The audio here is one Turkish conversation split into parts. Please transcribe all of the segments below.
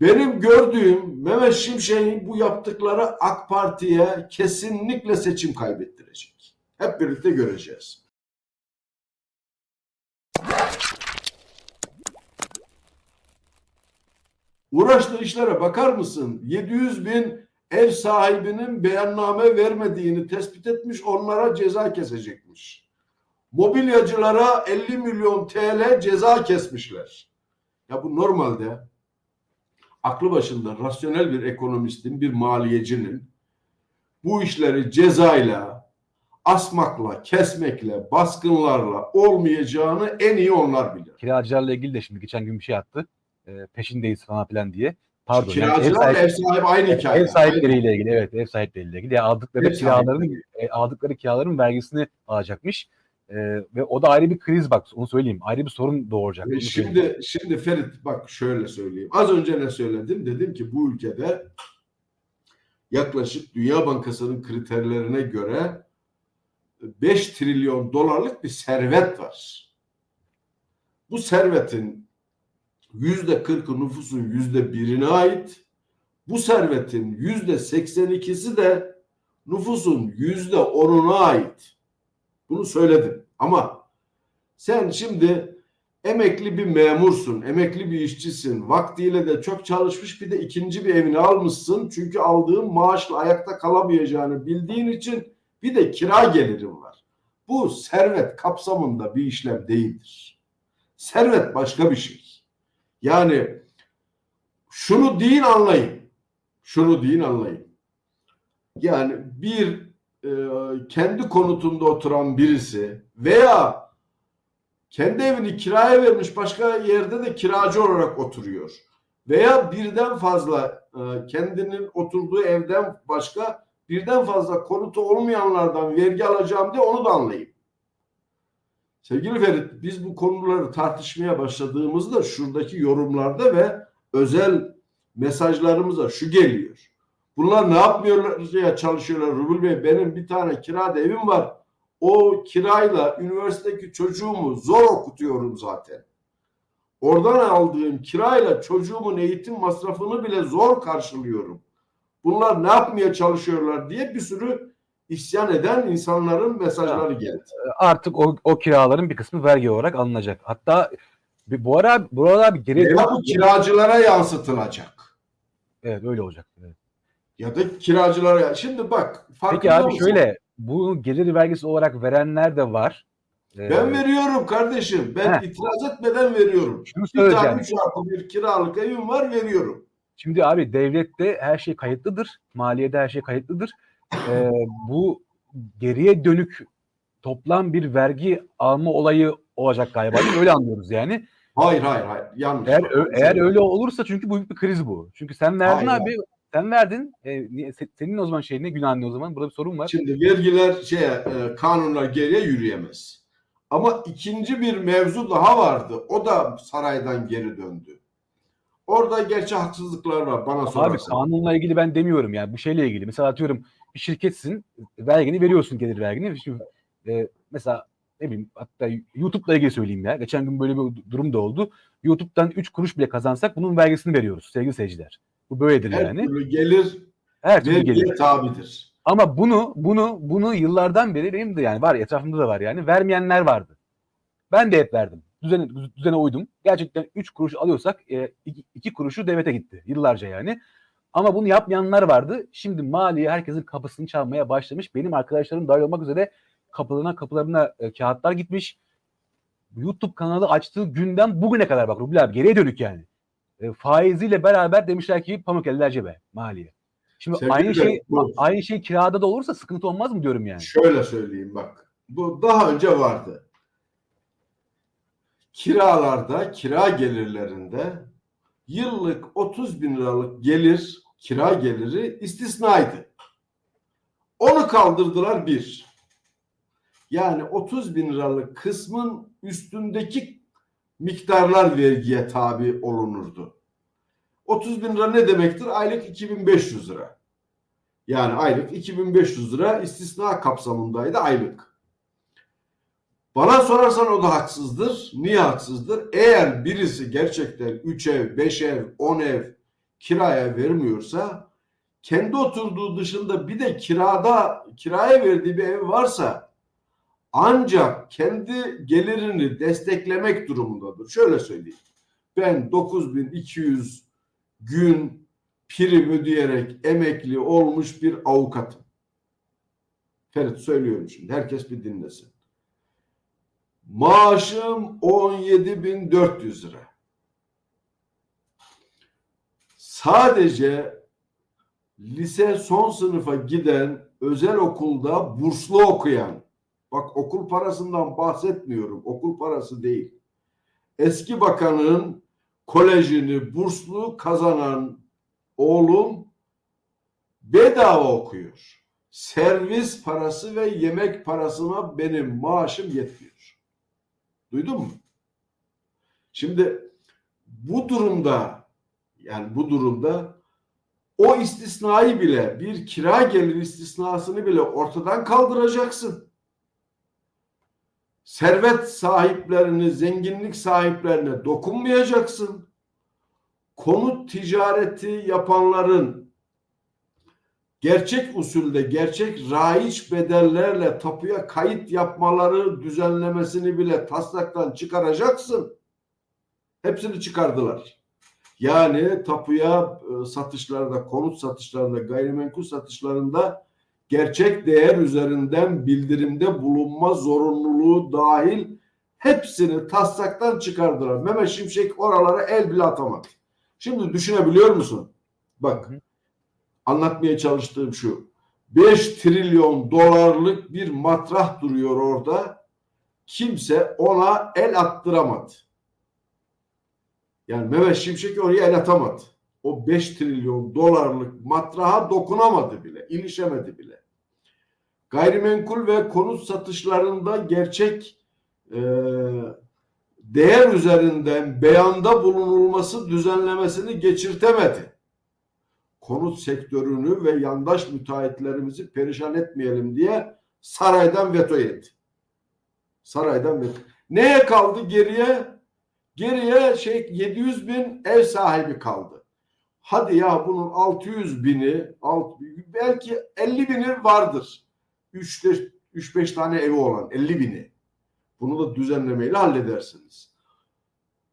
Benim gördüğüm Mehmet Şimşek'in bu yaptıkları AK Parti'ye kesinlikle seçim kaybettirecek. Hep birlikte göreceğiz. Uğraştığı işlere bakar mısın? 700 bin ev sahibinin beyanname vermediğini tespit etmiş, onlara ceza kesecekmiş. Mobilyacılara 50 milyon TL ceza kesmişler. Ya bu normalde aklı başında rasyonel bir ekonomistin, bir maliyecinin bu işleri cezayla, asmakla, kesmekle, baskınlarla olmayacağını en iyi onlar bilir. Kiracılarla ilgili de şimdi geçen gün bir şey attı. E, peşindeyiz falan filan diye. Pardon. yani Kiracılar ev sahibi aynı hikaye. Ev sahipleriyle ilgili evet ev sahipleriyle ilgili. Yani aldıkları Ev kiraların e, aldıkları kiraların vergisini alacakmış. E, ve o da ayrı bir kriz bak onu söyleyeyim. Ayrı bir sorun doğuracak. Söyleyeyim. Şimdi şimdi Ferit bak şöyle söyleyeyim. Az önce ne söyledim? Dedim ki bu ülkede yaklaşık Dünya Bankası'nın kriterlerine göre 5 trilyon dolarlık bir servet var. Bu servetin yüzde kırkı nüfusun yüzde birine ait. Bu servetin yüzde seksen ikisi de nüfusun yüzde onuna ait. Bunu söyledim. Ama sen şimdi emekli bir memursun, emekli bir işçisin. Vaktiyle de çok çalışmış bir de ikinci bir evini almışsın. Çünkü aldığın maaşla ayakta kalamayacağını bildiğin için bir de kira gelirin var. Bu servet kapsamında bir işlem değildir. Servet başka bir şey. Yani şunu deyin anlayın. Şunu deyin anlayın. Yani bir e, kendi konutunda oturan birisi veya kendi evini kiraya vermiş başka yerde de kiracı olarak oturuyor. Veya birden fazla e, kendinin oturduğu evden başka birden fazla konutu olmayanlardan vergi alacağım diye onu da anlayın. Sevgili Ferit biz bu konuları tartışmaya başladığımızda şuradaki yorumlarda ve özel mesajlarımıza şu geliyor. Bunlar ne yapmıyorlar ya çalışıyorlar Rubul Bey benim bir tane kirada evim var. O kirayla üniversitedeki çocuğumu zor okutuyorum zaten. Oradan aldığım kirayla çocuğumun eğitim masrafını bile zor karşılıyorum. Bunlar ne yapmaya çalışıyorlar diye bir sürü isyan eden insanların mesajları geldi. Artık o, o kiraların bir kısmı vergi olarak alınacak. Hatta bir, bu ara buralar bir geri Veya bu kiracılara yansıtılacak. Evet öyle olacak. Evet. Ya da kiracılara şimdi bak farkında Peki abi mısın? şöyle bu gelir vergisi olarak verenler de var. Ee, Ben veriyorum kardeşim. Ben Heh. itiraz etmeden veriyorum. şunu Bir tane söyleyeceğim. üç artı bir kiralık evim var veriyorum. Şimdi abi devlette her şey kayıtlıdır. Maliyede her şey kayıtlıdır. Ee, bu geriye dönük toplam bir vergi alma olayı olacak galiba. Öyle anlıyoruz yani. Hayır hayır hayır. Yanlış. Eğer ö- eğer öyle olursa çünkü büyük bir kriz bu. Çünkü sen verdin Hayır, abi. Sen verdin. E, niye- se- senin o zaman şey ne günah ne o zaman? Burada bir sorun var. Şimdi vergiler şeye e, kanunlar geriye yürüyemez. Ama ikinci bir mevzu daha vardı. O da saraydan geri döndü. Orada gerçi haksızlıklar var bana Abi sorarsan. kanunla ilgili ben demiyorum yani bu şeyle ilgili. Mesela atıyorum bir şirketsin vergini veriyorsun gelir vergini. Şimdi, e, mesela ne bileyim hatta YouTube'la ilgili söyleyeyim ya. Geçen gün böyle bir durum da oldu. YouTube'dan 3 kuruş bile kazansak bunun vergisini veriyoruz sevgili seyirciler. Bu böyledir Her yani. türlü gelir Her türlü gelir. tabidir. Ama bunu bunu bunu yıllardan beri benim de yani var etrafımda da var yani vermeyenler vardı. Ben de hep verdim. Düzene, düzene uydum. Gerçekten 3 kuruş alıyorsak 2 kuruşu devlete gitti. Yıllarca yani. Ama bunu yapmayanlar vardı. Şimdi maliye herkesin kapısını çalmaya başlamış. Benim arkadaşlarım dahil olmak üzere kapılarına kapılarına e, kağıtlar gitmiş. YouTube kanalı açtığı günden bugüne kadar bak Rubil abi geriye dönük yani. E, faiziyle beraber demişler ki pamuk eller cebe maliye. Şimdi Sevgili aynı de şey bu- aynı şey kirada da olursa sıkıntı olmaz mı diyorum yani. Şöyle söyleyeyim bak. Bu daha önce vardı. Kiralarda, kira gelirlerinde yıllık 30 bin liralık gelir, kira geliri istisnaydı. Onu kaldırdılar bir. Yani 30 bin liralık kısmın üstündeki miktarlar vergiye tabi olunurdu. 30 bin lira ne demektir? Aylık 2500 lira. Yani aylık 2500 lira istisna kapsamındaydı aylık. Bana sorarsan o da haksızdır. Niye haksızdır? Eğer birisi gerçekten 3 ev, 5 ev, 10 ev, kiraya vermiyorsa kendi oturduğu dışında bir de kirada kiraya verdiği bir ev varsa ancak kendi gelirini desteklemek durumundadır. Şöyle söyleyeyim. Ben 9200 gün prim ödeyerek emekli olmuş bir avukatım. Ferit söylüyorum şimdi. Herkes bir dinlesin. Maaşım 17.400 lira. Sadece lise son sınıfa giden özel okulda burslu okuyan bak okul parasından bahsetmiyorum. Okul parası değil. Eski bakanın kolejini burslu kazanan oğlum bedava okuyor. Servis parası ve yemek parasına benim maaşım yetmiyor. Duydun mu? Şimdi bu durumda yani bu durumda o istisnayı bile bir kira gelir istisnasını bile ortadan kaldıracaksın. Servet sahiplerini, zenginlik sahiplerine dokunmayacaksın. Konut ticareti yapanların gerçek usulde, gerçek raiç bedellerle tapuya kayıt yapmaları düzenlemesini bile taslaktan çıkaracaksın. Hepsini çıkardılar. Yani tapuya e, satışlarda, konut satışlarında, gayrimenkul satışlarında gerçek değer üzerinden bildirimde bulunma zorunluluğu dahil hepsini taslaktan çıkardılar. Mehmet Şimşek oralara el bile atamadı. Şimdi düşünebiliyor musun? Bak anlatmaya çalıştığım şu. 5 trilyon dolarlık bir matrah duruyor orada. Kimse ona el attıramadı. Yani Mehmet Şimşek oraya el atamadı. O 5 trilyon dolarlık matraha dokunamadı bile, ilişemedi bile. Gayrimenkul ve konut satışlarında gerçek e, değer üzerinden beyanda bulunulması düzenlemesini geçirtemedi. Konut sektörünü ve yandaş müteahhitlerimizi perişan etmeyelim diye saraydan veto yedi. Saraydan veto. Neye kaldı geriye? Geriye şey 700 bin ev sahibi kaldı. Hadi ya bunun 600 bini, alt, belki 50 bini vardır. 3-5 tane evi olan 50 bini. Bunu da düzenlemeyle halledersiniz.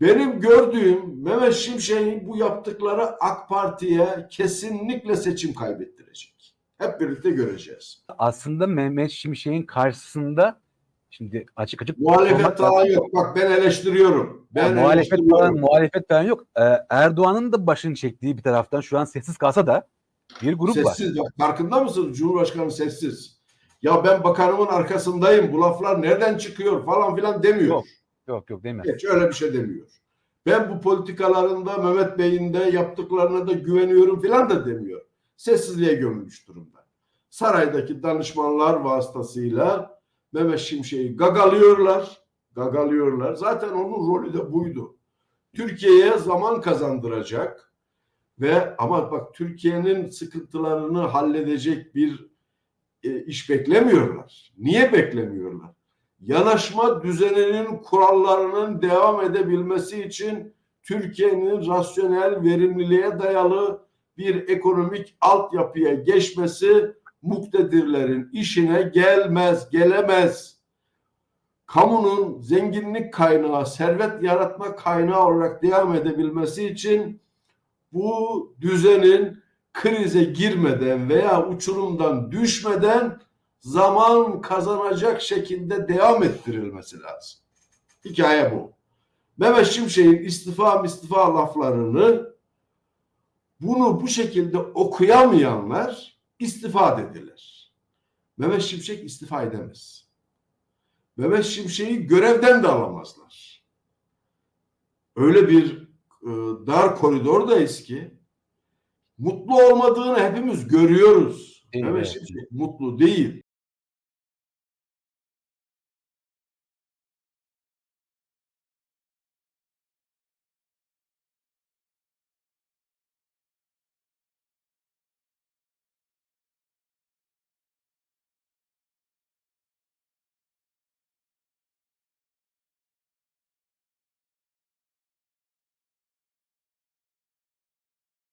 Benim gördüğüm Mehmet Şimşek'in bu yaptıkları AK Parti'ye kesinlikle seçim kaybettirecek. Hep birlikte göreceğiz. Aslında Mehmet Şimşek'in karşısında şimdi açık açık Muhalefet daha lazım. yok. Bak ben eleştiriyorum. Ben muhalefet falan, muhalefet falan yok. Ee, Erdoğan'ın da başını çektiği bir taraftan şu an sessiz kalsa da bir grup var. sessiz. Farkında mısın? Cumhurbaşkanı sessiz. Ya ben bakanımın arkasındayım. Bu laflar nereden çıkıyor falan filan demiyor. Yok. Yok yok demiyor. Geç öyle bir şey demiyor. Ben bu politikalarında Mehmet Bey'in de yaptıklarına da güveniyorum filan da demiyor. Sessizliğe gömülmüş durumda. Saraydaki danışmanlar vasıtasıyla Mehmet Şimşek'i gagalıyorlar. Gagalıyorlar. Zaten onun rolü de buydu. Türkiye'ye zaman kazandıracak ve ama bak Türkiye'nin sıkıntılarını halledecek bir e, iş beklemiyorlar. Niye beklemiyorlar? yanaşma düzeninin kurallarının devam edebilmesi için Türkiye'nin rasyonel verimliliğe dayalı bir ekonomik altyapıya geçmesi muktedirlerin işine gelmez, gelemez. Kamunun zenginlik kaynağı, servet yaratma kaynağı olarak devam edebilmesi için bu düzenin krize girmeden veya uçurumdan düşmeden zaman kazanacak şekilde devam ettirilmesi lazım. Hikaye bu. Mehmet Şimşek'in istifa istifa laflarını bunu bu şekilde okuyamayanlar istifa dediler. Mehmet Şimşek istifa edemez. Mehmet Şimşek'i görevden de alamazlar. Öyle bir e, dar koridordayız ki mutlu olmadığını hepimiz görüyoruz. Değil, Mehmet evet. Şimşek mutlu değil.